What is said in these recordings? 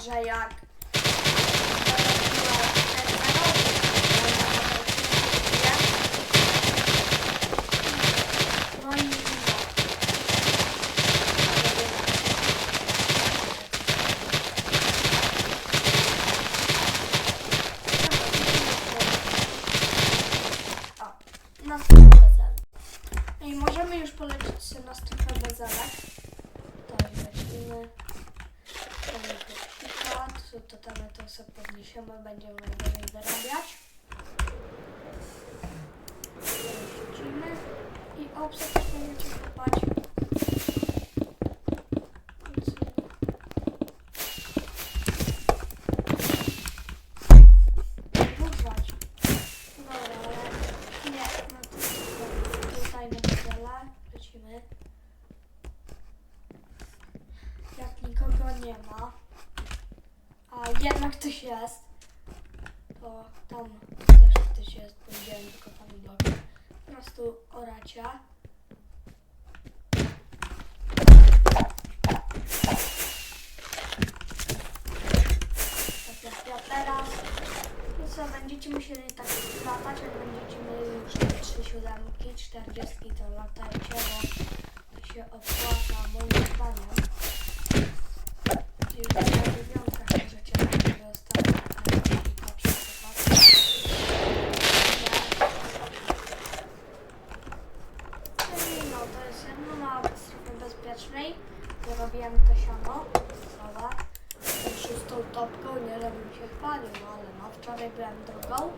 że jak i możemy już polecieć sobie następny bezelek. Tutaj weźmiemy. To tam to sobie podniesiemy, będziemy najwyżej zarabiać. Wrzucimy i obsa też będziecie kopać. No. Jak nikogo nie ma, a jednak ktoś jest, to tam też ktoś jest, powiedziałem tylko tam blok. Po prostu oracia. Tak jak ja teraz. I co, będziecie musieli tak latać, jak będziecie mieli już te trzy siódemki, czterdziestki, to latajcie, bo to się opłaca to jest jedno na strefie bezpiecznej. Zrobiłem to siano, całe. Jestem szóstą topką, nie żebym się chwalił, no ale no, wczoraj byłem drugą.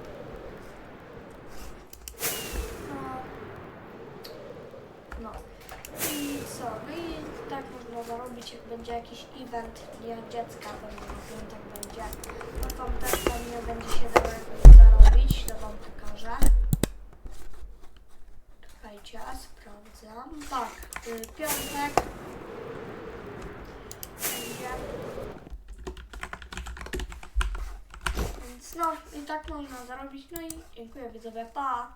No, no. I co? No i tak można zarobić, jak będzie jakiś event Dnia Dziecka, pewnie na Tak, y, piątek będzie. Więc no, i tak można zarobić. No i dziękuję widzowie, pa!